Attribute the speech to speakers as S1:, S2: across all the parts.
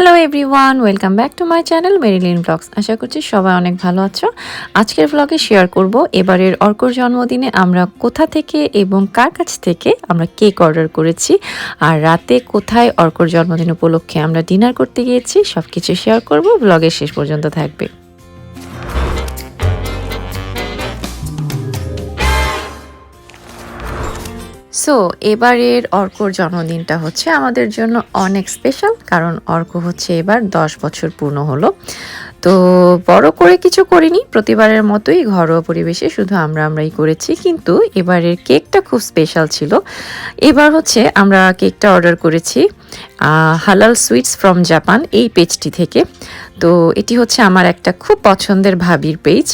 S1: Hello everyone welcome back to my channel Marilyn blogs আশা করছি সবাই অনেক ভালো আছো। আজকের ব্লগে শেয়ার করব এবারের অর্কর জন্মদিনে আমরা কোথা থেকে এবং কার কাছ থেকে আমরা কেক অর্ডার করেছি আর রাতে কোথায় অর্কর জন্মদিন উপলক্ষে আমরা ডিনার করতে গিয়েছি সব কিছু শেয়ার করব। ব্লগের শেষ পর্যন্ত থাকবে। সো এবারের অর্কর জন্মদিনটা হচ্ছে আমাদের জন্য অনেক স্পেশাল কারণ অর্ক হচ্ছে এবার দশ বছর পূর্ণ হলো। তো বড় করে কিছু করিনি, প্রতিবারের মতোই ঘরোয়া পরিবেশে শুধু আমরা আমরাই করেছি, কিন্তু এবারের কেকটা খুব স্পেশাল ছিল। এবার হচ্ছে আমরা কেকটা অর্ডার করেছি হালাল সুইটস ফ্রম জাপান এই পেজটি থেকে। তো এটি হচ্ছে আমার একটা খুব পছন্দের ভাবির পেজ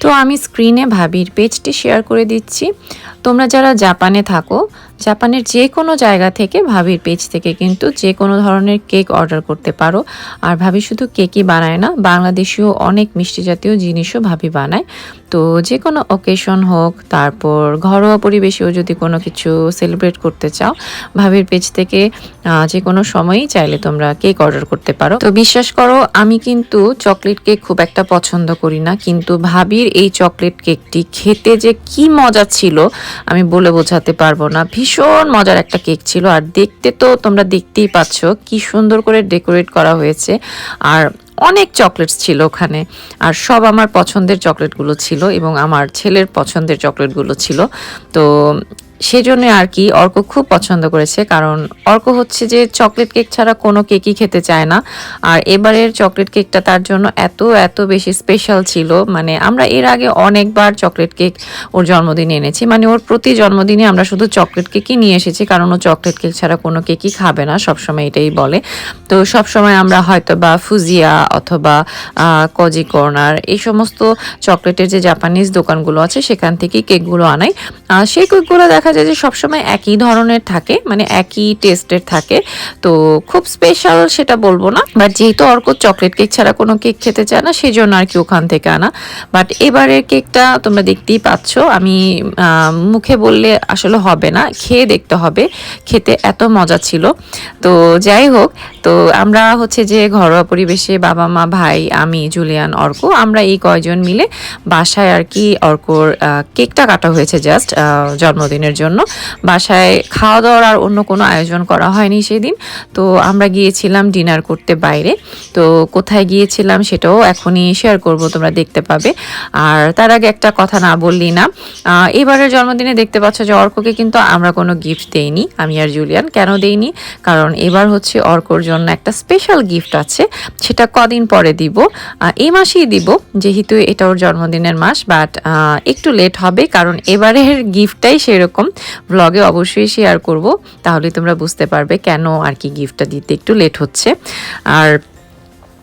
S1: তো আমি স্ক্রিনে ভাবির পেজটি শেয়ার করে দিচ্ছি। তোমরা যারা জাপানে থাকো জাপানের যে কোনো জায়গা থেকে ভাবির পেজ থেকে কিন্তু যে কোনো ধরনের কেক অর্ডার করতে পারো। আর ভাবি শুধু কেকই বানায় না বাংলাদেশীয় অনেক মিষ্টি জাতীয় জিনিসও ভাবি বানায়। তো যে কোনো অকেশন হোক, তারপর ঘরোয়া পরিবেশেও যদি কোনো কিছু সেলিব্রেট করতে চাও, ভাবির পেজ থেকে যে কোনো সময়ই চাইলে তোমরা কেক অর্ডার করতে পারো। তো বিশ্বাস করো, আমি কিন্তু চকলেট কেক খুব একটা পছন্দ করি না, কিন্তু ভাবির এই চকলেট কেকটি খেতে যে কি মজা ছিল, আমি বলে বোঝাতে পারব না। ভীষণ মজার একটা কেক ছিল। আর দেখতে তো তোমরা দেখতেই পাচ্ছ কি সুন্দর করে ডেকোরেট করা হয়েছে। আর অনেক চকলেটস ছিল ওখানে। আর সব আমার পছন্দের চকলেটগুলো ছিল এবং আমার ছেলের পছন্দের চকলেটগুলো ছিল। তো সেজন্য আর কি অর্ক খুব পছন্দ করেছে, কারণ অর্ক হচ্ছে যে চকলেট কেক ছাড়া কোনো কেকই খেতে চায় না। আর এবারের চকলেট কেকটা তার জন্য এত এত বেশি স্পেশাল ছিল। মানে আমরা এর আগে অনেকবার চকলেট কেক ওর জন্মদিনে এনেছি। মানে ওর প্রতি জন্মদিনে আমরা শুধু চকলেট কেকই নিয়ে এসেছি, কারণ ও চকলেট কেক ছাড়া কোনো কেকই খাবে না, সবসময় এটাই বলে। তো সবসময় আমরা হয়তো বা ফুজিয়া অথবা কজি কর্নার এই সমস্ত চকলেটের যে জাপানিজ দোকানগুলো আছে, সেখান থেকেই কেকগুলো আনাই। সেই কেকগুলো দেখা যায় যে সবসময় একই ধরনের থাকে মানে একই টেস্টের থাকে। তো খুব স্পেশাল সেটা বলব না। বাট যেহেতু অর্ক চকলেট কেক ছাড়া কোনো কেক খেতে চায় না সেই জন্য আর কি ওখান থেকে আনা। বাট এবারের কেকটা তোমরা দেখতেই পাচ্ছ। আমি মুখে বললে আসলে হবে না, খেয়ে দেখতে হবে। খেতে এত মজা ছিল। তো যাই হোক, তো আমরা হচ্ছে যে ঘরোয়া পরিবেশে বাবা, মা, ভাই, আমি, জুলিয়ান, অর্ক, আমরা এই কয়জন মিলে বাসায় আর কি অর্কর কেকটা কাটা হয়েছে জাস্ট জন্মদিনের জন্য। বাসায় খাওয়া দাওয়ার আর অন্য কোনো আয়োজন করা হয়নি সেদিন। তো আমরা গিয়েছিলাম ডিনার করতে বাইরে। তো কোথায় গিয়েছিলাম সেটাও এখনই শেয়ার করব, তোমরা দেখতে পাবে। আর তার আগে একটা কথা না বললি না এবারের জন্মদিনে দেখতে পাচ্ছ যে অর্ককে কিন্তু আমরা কোনো গিফট দেইনি, আমি আর জুলিয়ান। কেন দেইনি? কারণ এবার হচ্ছে অর্কর জন্য একটা স্পেশাল গিফট আছে, সেটা কদিন পরে দিব। এই মাসেই দিব, যেহেতু এটা ওর জন্মদিনের মাস বাট একটু লেট হবে, কারণ এবারের গিফটটাই সেরকম। ব্লগে অবশ্যই শেয়ার করব, তাহলে তোমরা বুঝতে পারবে কেন আর কি গিফটটা দিতে একটু লেট হচ্ছে। আর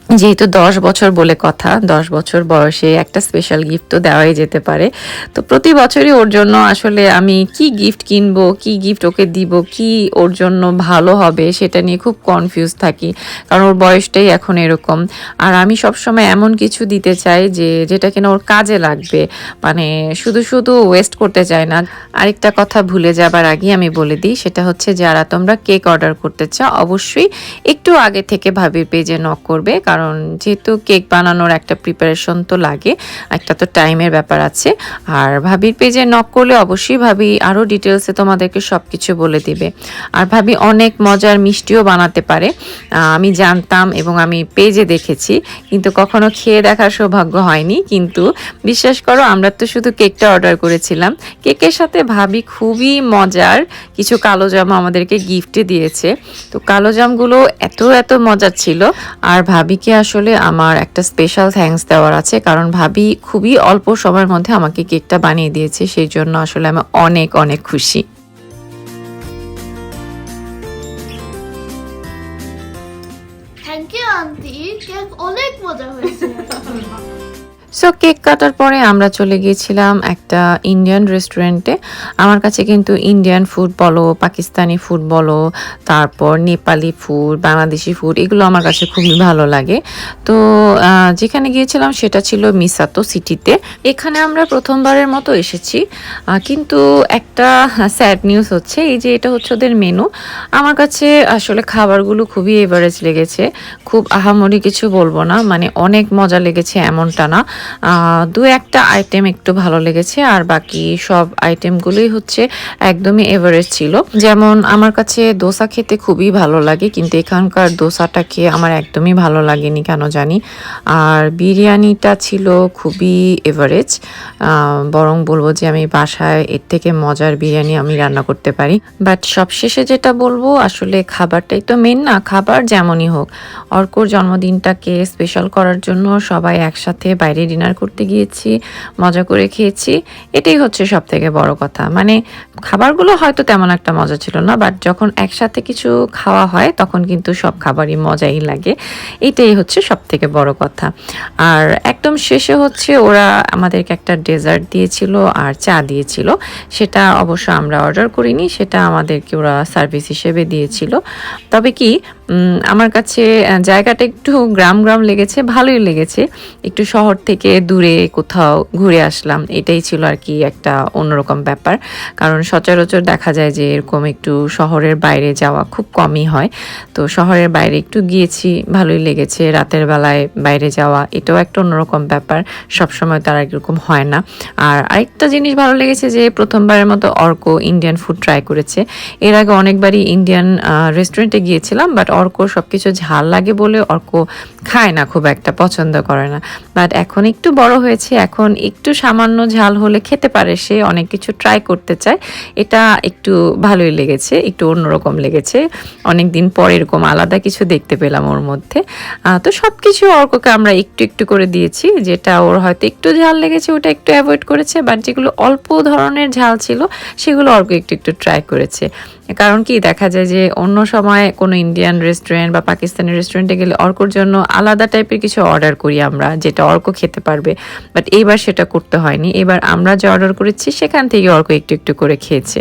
S1: যেহেতু দশ বছর বলে কথা, দশ বছর বয়সে একটা স্পেশাল গিফট তো দেওয়াই যেতে পারে। তো প্রতি বছরই ওর জন্য আসলে আমি কি গিফট কিনবো, কি গিফট ওকে দিব, কি ওর জন্য ভালো হবে সেটা নিয়ে খুব কনফিউজ থাকি, কারণ ওর বয়সটাই এখন এরকম। আর আমি সবসময় এমন কিছু দিতে চাই যে, যেটা কিনা ওর কাজে লাগবে মানে শুধু শুধু ওয়েস্ট করতে চাই না। আরেকটা কথা ভুলে যাবার আগে আমি বলে দিই, সেটা হচ্ছে যারা তোমরা কেক অর্ডার করতে চাও, অবশ্যই একটু আগে থেকে ভাবির পেজে নক করবে, কারণ যেহেতু কেক বানানোর একটা প্রিপারেশন তো লাগে, একটা তো টাইমের ব্যাপার আছে। আর ভাবির পেজে নক করলে অবশ্যই ভাবি আরও ডিটেলসে তোমাদেরকে সব কিছু বলে দিবে। আর ভাবি অনেক মজার মিষ্টিও বানাতে পারে। আমি জানতাম এবং আমি পেজে দেখেছি, কিন্তু কখনো খেয়ে দেখার সৌভাগ্য হয়নি। কিন্তু বিশ্বাস করো, আমরা তো শুধু কেকটা অর্ডার করেছিলাম। কেকের সাথে ভাবি খুবই মজার কিছু কালো জাম আমাদেরকে গিফটে দিয়েছে। তো কালো জামগুলো এত এত মজার ছিল। আর ভাবিকে আসলে আমার একটা স্পেশাল থ্যাঙ্কস দেওয়ার আছে। কারণ ভাবি খুবই অল্প সময়ের মধ্যে আমাকে কেকটা বানিয়ে দিয়েছে, সেই জন্য আসলে আমি অনেক অনেক খুশি।
S2: থ্যাংক ইউ আন্টি কেক অনেক মজা হয়েছে।
S1: সো কেক কাটার পরে আমরা চলে গিয়েছিলাম একটা ইন্ডিয়ান রেস্টুরেন্টে আমার কাছে কিন্তু ইন্ডিয়ান ফুড বলো পাকিস্তানি ফুড বলো, তারপর নেপালি ফুড বাংলাদেশি ফুড এগুলো আমার কাছে খুবই ভালো লাগে। তো যেখানে গিয়েছিলাম সেটা ছিল মিসাতো সিটিতে এখানে আমরা প্রথমবারের মতো এসেছি। কিন্তু একটা স্যাড নিউজ হচ্ছে, এই যে এটা হচ্ছে ওদের মেনু আমার কাছে আসলে খাবারগুলো খুবই এভারেজ লেগেছে। খুব আহামরি কিছু বলব না মানে অনেক মজা লেগেছে এমনটা না। দু একটা আইটেম একটু ভালো লেগেছে, আর বাকি সব আইটেমগুলোই হচ্ছে একদমই এভারেজ ছিল। যেমন আমার কাছে দোসা খেতে খুবই ভালো লাগে, কিন্তু এখানকার দোসাটা খেয়ে আমার একদমই ভালো লাগেনি কেন জানি। আর বিরিয়ানিটা ছিল খুবই এভারেজ বরং বলব যে আমি বাসায় এর থেকে মজার বিরিয়ানি আমি রান্না করতে পারি। বাট সবশেষে যেটা বলব, আসলে খাবারটাই তো মেন না, খাবার যেমনই হোক। অর্কর জন্মদিনটাকে স্পেশাল করার জন্য সবাই একসাথে বাইরে ডিনার করতে গিয়েছি, মজা করে খেয়েছি। এটাই হচ্ছে সব থেকে বড় কথা। মানে খাবারগুলো হয়তো তেমন একটা মজা ছিল না বাট যখন একসাথে কিছু খাওয়া হয়, তখন কিন্তু সব খাবারই মজাই লাগে। এটাই হচ্ছে সব থেকে বড় কথা। আর একদম শেষে হচ্ছে ওরা আমাদেরকে একটা ডেজার্ট দিয়েছিল আর চা দিয়েছিল। সেটা অবশ্য আমরা অর্ডার করিনি, সেটা আমাদেরকে ওরা সার্ভিস হিসেবে দিয়েছিল। তবে কি আমার কাছে জায়গাটা একটু গ্রাম গ্রাম লেগেছে, ভালোই লেগেছে। একটু শহর থেকে দূরে কোথাও ঘুরে আসলাম, এটাই ছিল আর কি একটা অন্যরকম ব্যাপার। কারণ সচরাচর দেখা যায় যে এরকম একটু শহরের বাইরে যাওয়া খুব কমই হয়। তো শহরের বাইরে একটু গিয়েছি, ভালোই লেগেছে। রাতের বেলায় বাইরে যাওয়া, এটাও একটা অন্যরকম ব্যাপার। সবসময় তার এরকম হয় না। আর আরেকটা জিনিস ভালো লেগেছে যে প্রথমবারের মতো অর্ক ইন্ডিয়ান ফুড ট্রাই করেছে। এর আগে অনেকবারই ইন্ডিয়ান রেস্টুরেন্টে গিয়েছিলাম বাট অর্ক সবকিছু ঝাল লাগে বলে অর্ক খায় না, খুব একটা পছন্দ করে না। বাট এখন একটু বড় হয়েছে, এখন একটু সামান্য ঝাল হলে খেতে পারে সে, অনেক কিছু ট্রাই করতে চায়। এটা একটু ভালোই লেগেছে, একটু অন্যরকম লেগেছে। অনেক দিন পর এরকম আলাদা কিছু দেখতে পেলাম ওর মধ্যে। তো সব কিছু অর্ককে আমরা একটু একটু করে দিয়েছি, যেটা ওর হয়তো একটু ঝাল লেগেছে, ওটা একটু অ্যাভয়েড করেছে বাট যেগুলো অল্প ধরনের ঝাল ছিল, সেগুলো অর্ক একটু একটু ট্রাই করেছে। কারণ কি, দেখা যায় যে অন্য সময় কোনো ইন্ডিয়ান রেস্টুরেন্ট বা পাকিস্তানি রেস্টুরেন্টে গেলে অর্কর জন্য আলাদা টাইপের কিছু অর্ডার করি আমরা, যেটা অর্ক খেতে পারবে। বাট এইবার সেটা করতে হয়নি। এবার আমরা যে অর্ডার করেছি, সেখান থেকে অর্ক একটু একটু করে খেয়েছে।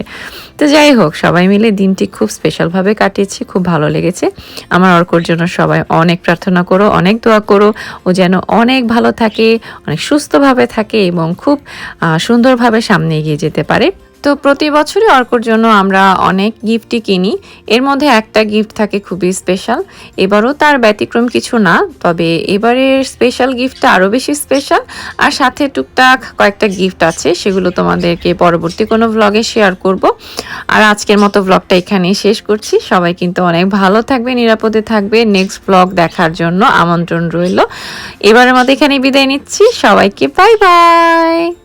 S1: তো যাই হোক, সবাই মিলে দিনটি খুব স্পেশালভাবে কাটিয়েছি, খুব ভালো লেগেছে। আমার অর্কর জন্য সবাই অনেক প্রার্থনা করো, অনেক দোয়া করো। ও যেন অনেক ভালো থাকে, অনেক সুস্থভাবে থাকে এবং খুব সুন্দরভাবে সামনে এগিয়ে যেতে পারে। তো প্রতি বছরই অর্কর জন্য আমরা অনেক গিফটই কিনি। এর মধ্যে একটা গিফট থাকে খুবই স্পেশাল এবারও তার ব্যতিক্রম কিছু না, তবে এবারের স্পেশাল গিফটটা আরও বেশি স্পেশাল আর সাথে টুকটাক কয়েকটা গিফট আছে, সেগুলো তোমাদেরকে পরবর্তী কোনো ব্লগে শেয়ার করব। আর আজকের মতো ব্লগটা এখানেই শেষ করছি। সবাই কিন্তু অনেক ভালো থাকবে, নিরাপদে থাকবে। নেক্সট ব্লগ দেখার জন্য আমন্ত্রণ রইল। এবারের মতো এখানে বিদায় নিচ্ছি। সবাইকে বাই বাই